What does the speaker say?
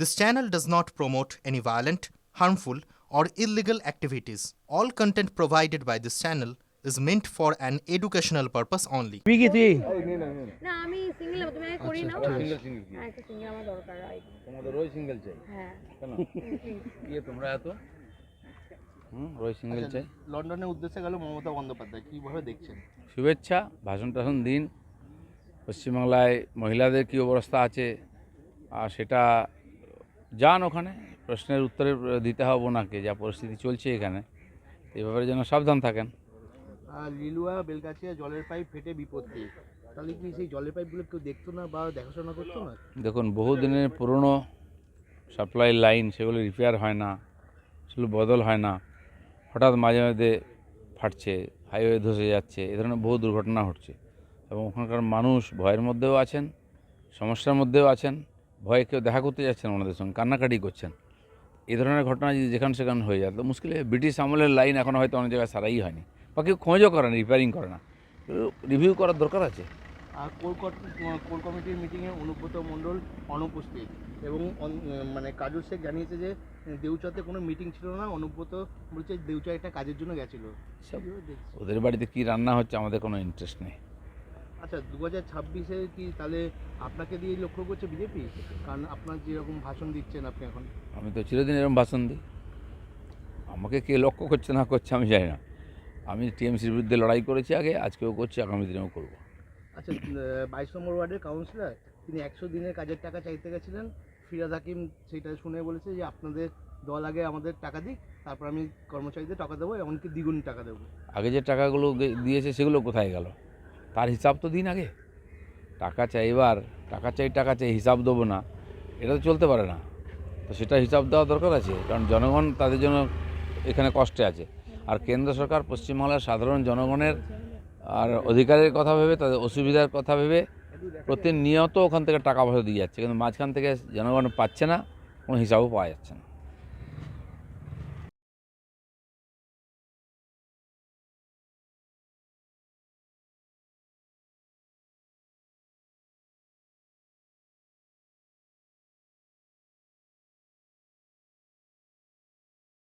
This channel does not promote any violent, harmful, or illegal activities. All content provided by this channel is meant for an educational purpose only. তুই কি তুই না আমি single তুমি আগে করি না? সিঙ্গেল সিঙ্গেল কি হ্যাঁ একটা সিঙ্গেল আমার দরকার হয়। তোমাদের রোজ সিঙ্গেল চাই? হ্যাঁ। কেন? ইয়ে তোমরা এত? হুম রোজ সিঙ্গেল চাই। লন্ডনের উদ্দেশ্যে গেল মমতা বন্দ্যোপাধ্যায় কীভাবে দেখছেন? শুভেচ্ছা ভাষণ টাষণ দিন। পশ্চিমবাংলায় মহিলাদের কী অবস্থা আছে? আর সেটা যান ওখানে প্রশ্নের উত্তরে দিতে হবে ওনাকে যা পরিস্থিতি চলছে এখানে। এই ব্যাপারে যেন সাবধান থাকেন। আর লিলুয়া বেলগাছিয়া জলের পাইপ ফেটে বিপত্তি। তাহলে কি সেই জলের পাইপগুলো কেউ দেখতো না বা দেখাশোনা করতো না? দেখুন বহুদিনের পুরনো সাপ্লাই লাইন সেগুলো রিপেয়ার হয় না সেগুলো বদল হয় না। হঠাৎ মাঝে মাঝে ফাটছে হাইওয়ে ধসে যাচ্ছে এ ধরনের বহু দুর্ঘটনা ঘটছে। এবং ওখানকার মানুষ ভয়ের মধ্যেও আছেন সমস্যার মধ্যেও আছেন। ভয়ে কেউ দেখা করতে যাচ্ছেন ওনাদের সঙ্গে কান্নাকাটি করছেন। এই ধরনের ঘটনা যদি যেখানে সেখানে হয়ে যায় তো মুশকিল ব্রিটিশ আমলের লাইন এখন হয়তো অনেক জায়গায় সারাই হয়নি। বা কেউ খোঁজও করে না রিপেয়ারিং করে না। রিভিউ করার দরকার আছে? আর কোর কোর কমিটির মিটিংয়ে অনুব্রত মণ্ডল অনুপস্থিত এবং মানে কাজল শেখ জানিয়েছে যে দেউচাতে কোনো মিটিং ছিল না অনুব্রত বলছে দেউচা একটা কাজের জন্য গেছিল। ওদের বাড়িতে কী রান্না হচ্ছে আমাদের কোনো ইন্টারেস্ট নেই। আচ্ছা দু হাজার ছাব্বিশে কি তাহলে আপনাকে দিয়ে লক্ষ্য করছে বিজেপি? কারণ আপনার যেরকম ভাষণ দিচ্ছেন আপনি এখন। আমি তো চিরদিন এরকম ভাষণ দিই। আমাকে কে লক্ষ্য করছে না করছে আমি জানি না। আমি টিএমসির বিরুদ্ধে লড়াই করেছি আগে আজকেও করছি আগামী দিনেও করব। আচ্ছা বাইশ নম্বর ওয়ার্ডের কাউন্সিলর তিনি একশো দিনের কাজের টাকা চাইতে গেছিলেন। ফিরাদ হাকিম সেটা শুনে বলেছে যে আপনাদের দল আগে আমাদের টাকা দিক তারপর আমি কর্মচারীদের টাকা দেবো এমনকি দ্বিগুণ টাকা দেবো। আগে যে টাকাগুলো দিয়েছে সেগুলো কোথায় গেল? তার হিসাব তো দিন আগে। টাকা চাই এবার, টাকা চাই টাকা চাই, হিসাব দেবো না। এটা তো চলতে পারে না। তো সেটা হিসাব দেওয়া দরকার আছে, কারণ জনগণ তাদের জন্য এখানে কষ্টে আছে। আর কেন্দ্র সরকার, পশ্চিমবাংলার সাধারণ জনগণের আর অধিকারের কথা ভেবে, তাদের অসুবিধার কথা ভেবে প্রতিনিয়ত ওখান থেকে টাকা পয়সা দিয়ে যাচ্ছে। কিন্তু মাঝখান থেকে জনগণ পাচ্ছে না, কোনো হিসাবও পাওয়া যাচ্ছে না।